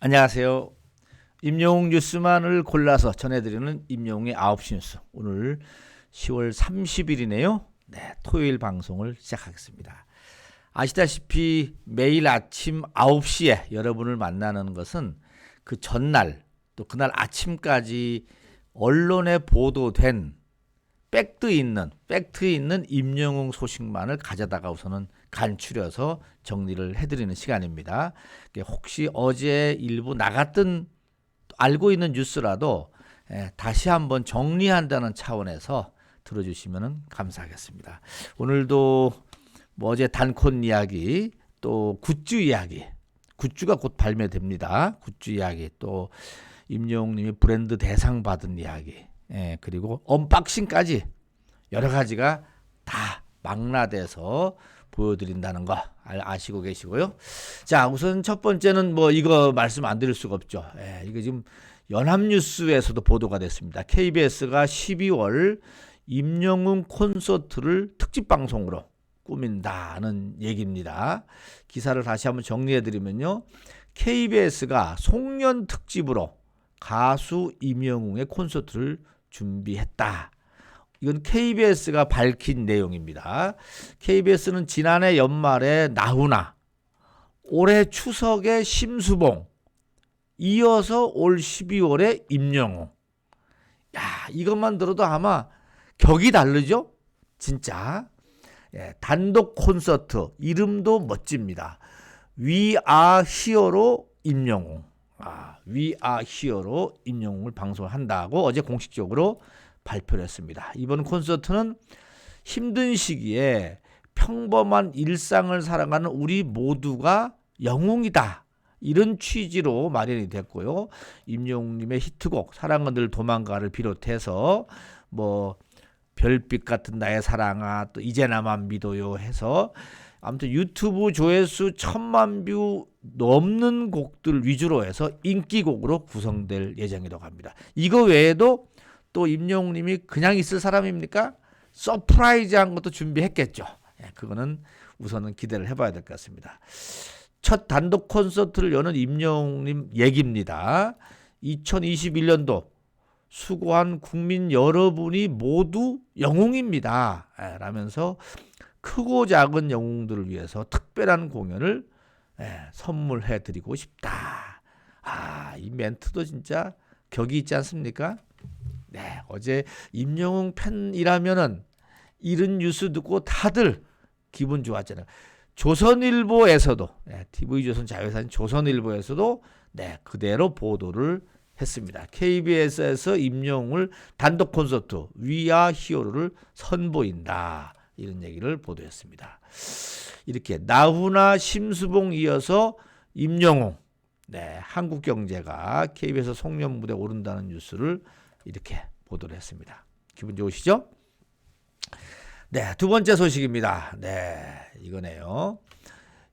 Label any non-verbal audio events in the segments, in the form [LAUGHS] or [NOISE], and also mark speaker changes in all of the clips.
Speaker 1: 안녕하세요. 임영웅 뉴스만을 골라서 전해드리는 임영웅의 9시 뉴스. 오늘 10월 30일이네요. 네, 토요일 방송을 시작하겠습니다. 아시다시피 매일 아침 9시에 여러분을 만나는 것은 그 전날 또 그날 아침까지 언론에 보도된 팩트 있는 팩트 있는 임영웅 소식만을 가져다가 우선은 간추려서 정리를 해드리는 시간입니다. 혹시 어제 일부 나갔던 알고 있는 뉴스라도 예, 다시 한번 정리한다는 차원에서 들어주시면 감사하겠습니다. 오늘도 뭐 어제 단콘 이야기 또 굿즈 이야기 굿즈가 곧 발매됩니다. 굿즈 이야기 또 임영웅님이 브랜드 대상 받은 이야기 예, 그리고 언박싱까지 여러 가지가 다 망라돼서 보여드린다는 거 아시고 계시고요. 자, 우선 첫 번째는 뭐 이거 말씀 안 드릴 수가 없죠. 예, 이거 지금 연합뉴스에서도 보도가 됐습니다. KBS가 12월 임영웅 콘서트를 특집 방송으로 꾸민다는 얘기입니다. 기사를 다시 한번 정리해 드리면요. KBS가 송년 특집으로 가수 임영웅의 콘서트를 준비했다. 이건 KBS가 밝힌 내용입니다. KBS는 지난해 연말에 나훈아, 올해 추석에 심수봉, 이어서 올 12월에 임영웅. 야, 이것만 들어도 아마 격이 다르죠? 진짜. 예, 단독 콘서트, 이름도 멋집니다. Are Hero로 임영웅. 아, are Hero로 임영웅을 방송한다고 어제 공식적으로 발표를 했습니다. 이번 콘서트는 힘든 시기에 평범한 일상을 살아가는 우리 모두가 영웅이다. 이런 취지로 마련이 됐고요. 임영웅님의 히트곡 사랑은 늘 도망가를 비롯해서 뭐 별빛 같은 나의 사랑아 또 이제 나만 믿어요 해서 아무튼 유튜브 조회수 천만 뷰 넘는 곡들 위주로 해서 인기곡으로 구성될 예정이라고 합니다. 이거 외에도 또 임영웅님이 그냥 있을 사람입니까? 서프라이즈한 것도 준비했겠죠. 예, 그거는 우선은 기대를 해봐야 될 것 같습니다. 첫 단독 콘서트를 여는 임영웅님 얘기입니다. 2021년도 수고한 국민 여러분이 모두 영웅입니다. 예, 라면서 크고 작은 영웅들을 위해서 특별한 공연을 예, 선물해 드리고 싶다. 아, 이 멘트도 진짜 격이 있지 않습니까? 네, 어제 임영웅 팬이라면은 이런 뉴스 듣고 다들 기분 좋았잖아요. 조선일보에서도 네, TV조선 자유사진 조선일보에서도 네, 그대로 보도를 했습니다. KBS에서 임영웅을 단독 콘서트 위아 히어로를 선보인다. 이런 얘기를 보도했습니다. 이렇게 나훈아 심수봉 이어서 임영웅 네, 한국 경제가 KBS 송년 무대 오른다는 뉴스를 이렇게 보도를 했습니다. 기분 좋으시죠? 네, 두 번째 소식입니다. 네, 이거네요.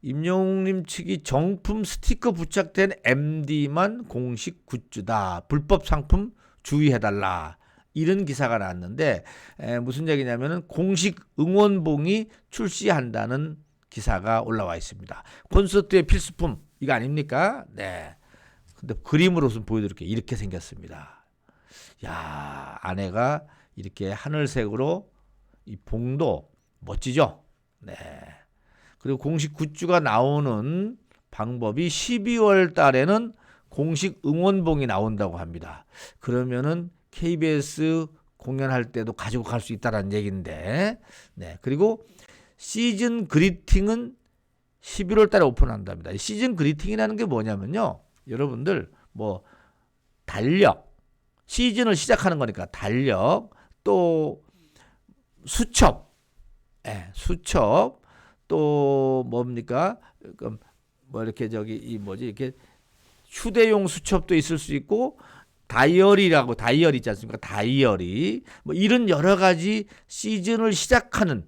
Speaker 1: 임영웅님 측이 정품 스티커 부착된 MD만 공식 굿즈다. 불법 상품 주의해달라. 이런 기사가 나왔는데 에, 무슨 얘기냐면은 공식 응원봉이 출시한다는 기사가 올라와 있습니다. 콘서트의 필수품 이거 아닙니까? 네. 근데 그림으로 좀 보여드릴게요. 이렇게 생겼습니다. 야 안에가 이렇게 하늘색으로 이 봉도 멋지죠? 네. 그리고 공식 굿즈가 나오는 방법이 12월 달에는 공식 응원봉이 나온다고 합니다. 그러면은 KBS 공연할 때도 가지고 갈 수 있다라는 얘기인데, 네. 그리고 시즌 그리팅은 11월 달에 오픈한답니다. 시즌 그리팅이라는 게 뭐냐면요. 여러분들 뭐 달력, 시즌을 시작하는 거니까 달력, 또 수첩, 예, 수첩, 또 뭡니까? 뭐 이렇게 저기 이 뭐지 이렇게 휴대용 수첩도 있을 수 있고 다이어리라고 다이어리 있지 않습니까? 다이어리 뭐 이런 여러 가지 시즌을 시작하는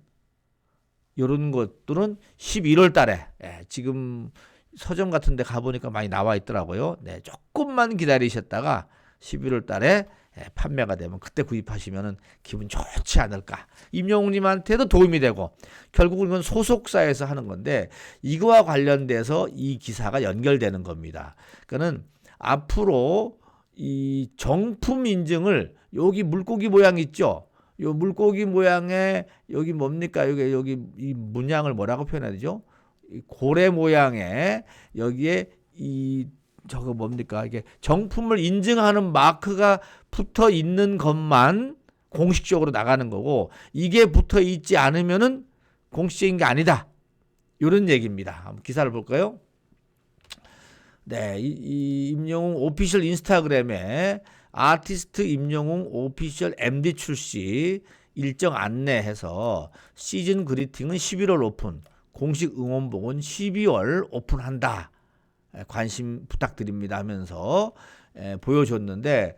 Speaker 1: 이런 것들은 11월 달에 예, 지금 서점 같은 데 가보니까 많이 나와 있더라고요. 네, 조금만 기다리셨다가 11월 달에 예, 판매가 되면 그때 구입하시면은 기분 좋지 않을까. 임영웅님한테도 도움이 되고 결국은 이건 소속사에서 하는 건데 이거와 관련돼서 이 기사가 연결되는 겁니다. 그러니까는 앞으로 이 정품 인증을 여기 물고기 모양 있죠. 요 물고기 모양의 여기 뭡니까? 여기 여기 이 문양을 뭐라고 표현해야 되죠? 이 고래 모양의 여기에 이 저거 뭡니까? 이게 정품을 인증하는 마크가 붙어 있는 것만 공식적으로 나가는 거고 이게 붙어 있지 않으면은 공식적인 게 아니다. 이런 얘기입니다. 한번 기사를 볼까요? 네, 이, 이 임영웅 오피셜 인스타그램에 아티스트 임영웅 오피셜 MD 출시 일정 안내해서 시즌 그리팅은 11월 오픈, 공식 응원봉은 12월 오픈한다. 에, 관심 부탁드립니다 하면서 에, 보여줬는데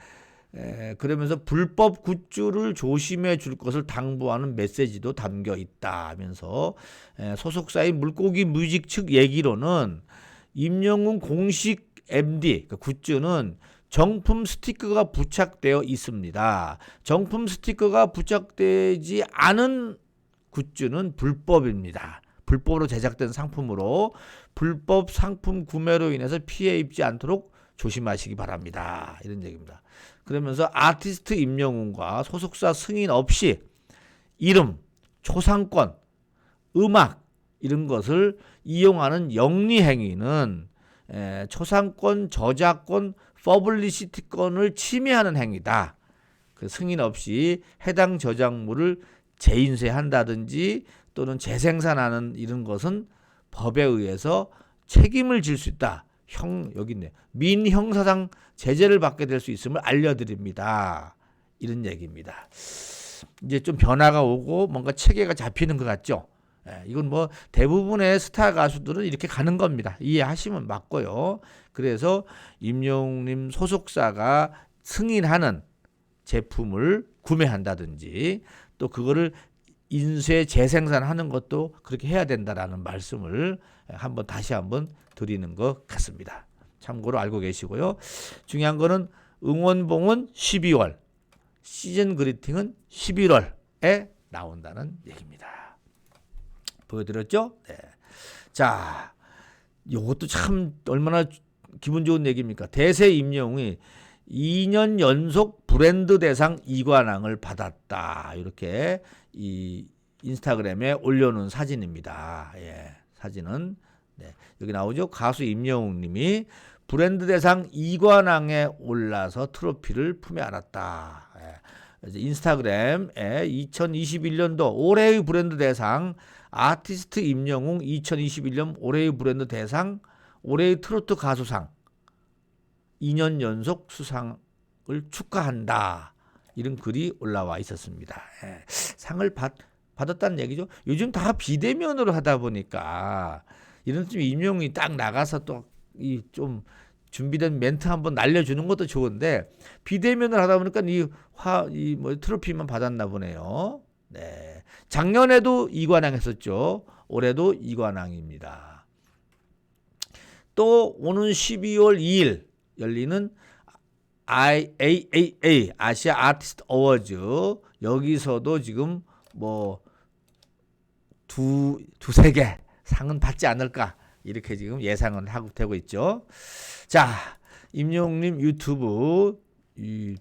Speaker 1: 에, 그러면서 불법 굿즈를 조심해 줄 것을 당부하는 메시지도 담겨 있다 하면서 에, 소속사인 물고기 뮤직 측 얘기로는 임영웅 공식 MD 그 굿즈는 정품 스티커가 부착되어 있습니다. 정품 스티커가 부착되지 않은 굿즈는 불법입니다. 불법으로 제작된 상품으로 불법 상품 구매로 인해서 피해 입지 않도록 조심하시기 바랍니다. 이런 얘기입니다. 그러면서 아티스트 임영웅과 소속사 승인 없이 이름, 초상권, 음악 이런 것을 이용하는 영리 행위는 에, 초상권, 저작권, 퍼블리시티권을 침해하는 행위다. 그 승인 없이 해당 저작물을 재인쇄한다든지 또는 재생산하는 이런 것은 법에 의해서 책임을 질 수 있다. 형 여기 있네. 민 형사상 제재를 받게 될 수 있음을 알려드립니다. 이런 얘기입니다. 이제 좀 변화가 오고 뭔가 체계가 잡히는 것 같죠. 예, 이건 뭐 대부분의 스타 가수들은 이렇게 가는 겁니다. 이해하시면 맞고요. 그래서 임영웅님 소속사가 승인하는 제품을 구매한다든지 또 그거를 인쇄 재생산하는 것도 그렇게 해야 된다라는 말씀을 한번 다시 한번 드리는 것 같습니다. 참고로 알고 계시고요. 중요한 거는 응원봉은 12월, 시즌 그리팅은 11월에 나온다는 얘기입니다. 보여드렸죠? 네. 자, 이것도 참 얼마나 기분 좋은 얘기입니까? 대세 임영웅이 2년 연속 브랜드 대상 이관왕을 받았다. 이렇게 이 인스타그램에 올려놓은 사진입니다. 예, 사진은 네, 여기 나오죠. 가수 임영웅 님이 브랜드 대상 이관왕에 올라서 트로피를 품에 안았다. 예, 인스타그램에 2021년도 올해의 브랜드 대상 아티스트 임영웅 2021년 올해의 브랜드 대상 올해의 트로트 가수상 2년 연속 수상을 축하한다. 이런 글이 올라와 있었습니다. 예, 상을 받, 받았다는 얘기죠. 요즘 다 비대면으로 하다 보니까 이런 좀 임용이 딱 나가서 또 이 좀 준비된 멘트 한번 날려주는 것도 좋은데 비대면을 하다 보니까 이 화 이 뭐 트로피만 받았나 보네요. 네. 작년에도 이관왕 했었죠. 올해도 이관왕입니다. 또 오는 12월 2일 열리는 IAAA 아시아 아티스트 어워즈 여기서도 지금 뭐 두 두세 개 상은 받지 않을까 이렇게 지금 예상은 하고 되고 있죠. 자, 임용님 유튜브 이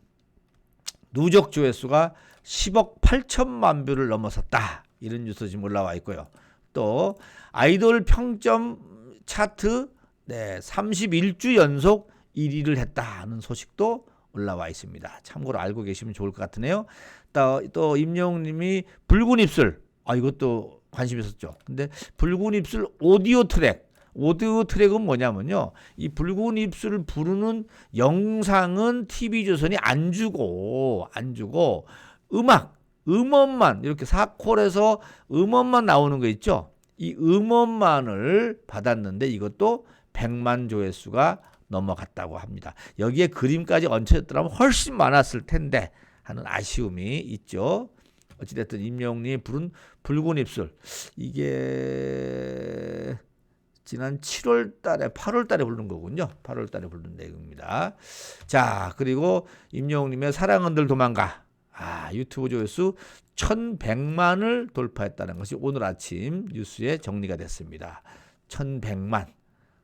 Speaker 1: 누적 조회수가 10억 8천만 뷰를 넘어섰다. 이런 뉴스 지금 올라와 있고요. 또 아이돌 평점 차트 네, 31주 연속 1위를 했다는 소식도 올라와 있습니다. 참고로 알고 계시면 좋을 것 같으네요. 또, 또 임영웅님이 붉은 입술 아 이것도 관심 있었죠. 근데 붉은 입술 오디오 트랙 오디오 트랙은 뭐냐면요. 이 붉은 입술을 부르는 영상은 TV조선이 안 주고 안 주고 음악 음원만 이렇게 사콜에서 음원만 나오는 거 있죠. 이 음원만을 받았는데 이것도 100만 조회수가 넘어갔다고 합니다. 여기에 그림까지 얹혀졌더라면 훨씬 많았을 텐데 하는 아쉬움이 있죠. 어찌됐든 임영웅이 부른 붉은 입술 이게 지난 7월 달에 8월 달에 부른 거군요. 8월 달에 부른 내용입니다. 자, 그리고 임영웅 님의 사랑은들 도망가. 아, 유튜브 조회수 1100만을 돌파했다는 것이 오늘 아침 뉴스에 정리가 됐습니다. 1100만.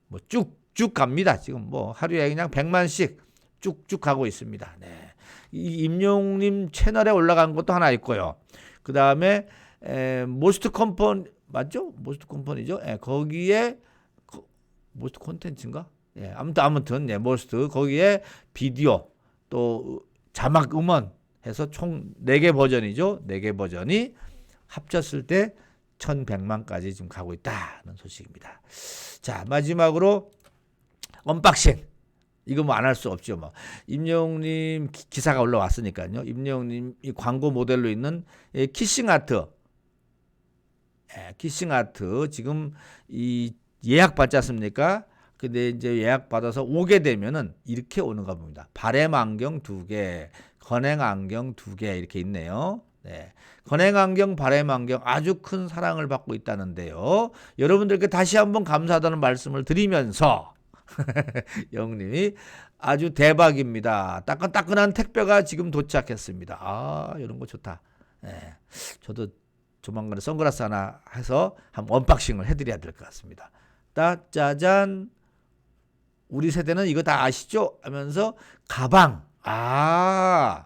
Speaker 1: 뭐 쭉 쭉 갑니다. 지금 뭐 하루에 그냥 100만씩 쭉쭉 가고 있습니다. 네. 이 임영웅 님 채널에 올라간 것도 하나 있고요. 그 다음에 에, 모스트 컴퍼니 맞죠? 모스트 컴퍼니죠. 예, 거기에 거, 모스트 콘텐츠인가? 예, 아무튼 아무튼 예, 모스트 거기에 비디오 또 자막 음원 해서 총 4개 버전이죠. 4개 버전이 합쳤을 때 1100만까지 지금 가고 있다는 소식입니다. 자, 마지막으로 언박싱. 이거 뭐 안 할 수 없죠. 뭐 임영웅님 기- 기사가 올라왔으니까요. 임영웅님 이 광고 모델로 있는 이 키싱 아트, 예, 키싱 아트 지금 이 예약 받지 않습니까? 근데 이제 예약 받아서 오게 되면은 이렇게 오는가 봅니다. 바램 안경 두 개, 건행 안경 두 개 이렇게 있네요. 네. 건행 안경, 바램 안경 아주 큰 사랑을 받고 있다는데요. 여러분들께 다시 한번 감사하다는 말씀을 드리면서 [LAUGHS] 영님이 아주 대박입니다. 따끈따끈한 택배가 지금 도착했습니다. 아, 이런 거 좋다. 예. 저도 조만간에 선글라스 하나 해서 한번 언박싱을 해드려야 될 것 같습니다. 딱 짜잔. 우리 세대는 이거 다 아시죠? 하면서 가방. 아,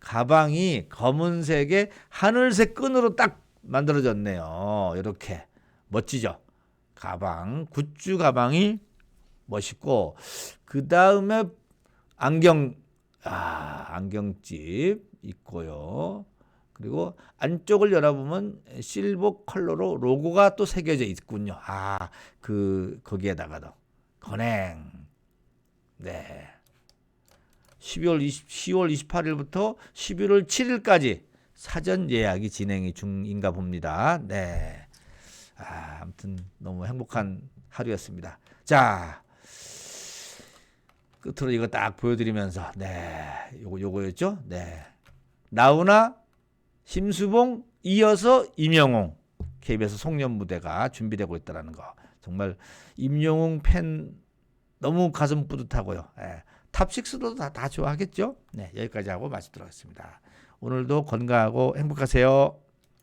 Speaker 1: 가방이 검은색에 하늘색 끈으로 딱 만들어졌네요. 이렇게 멋지죠? 가방, 굿즈 가방이 멋있고 그 다음에 안경 아 안경집 있고요. 그리고 안쪽을 열어보면 실버 컬러로 로고가 또 새겨져 있군요. 아 그 거기에다가도 건행 네 12월 20, 10월 28일부터 11월 7일까지 사전 예약이 진행이 중인가 봅니다. 네. 아, 아무튼 너무 행복한 하루였습니다. 자, 끝으로 이거 딱 보여드리면서 네, 요거 요거였죠. 네, 나훈아, 심수봉 이어서 임영웅 KBS 송년 무대가 준비되고 있다라는 거 정말 임영웅 팬 너무 가슴 뿌듯하고요. 예, 탑6도 다, 다 좋아하겠죠. 네, 여기까지 하고 마치도록 하겠습니다. 오늘도 건강하고 행복하세요.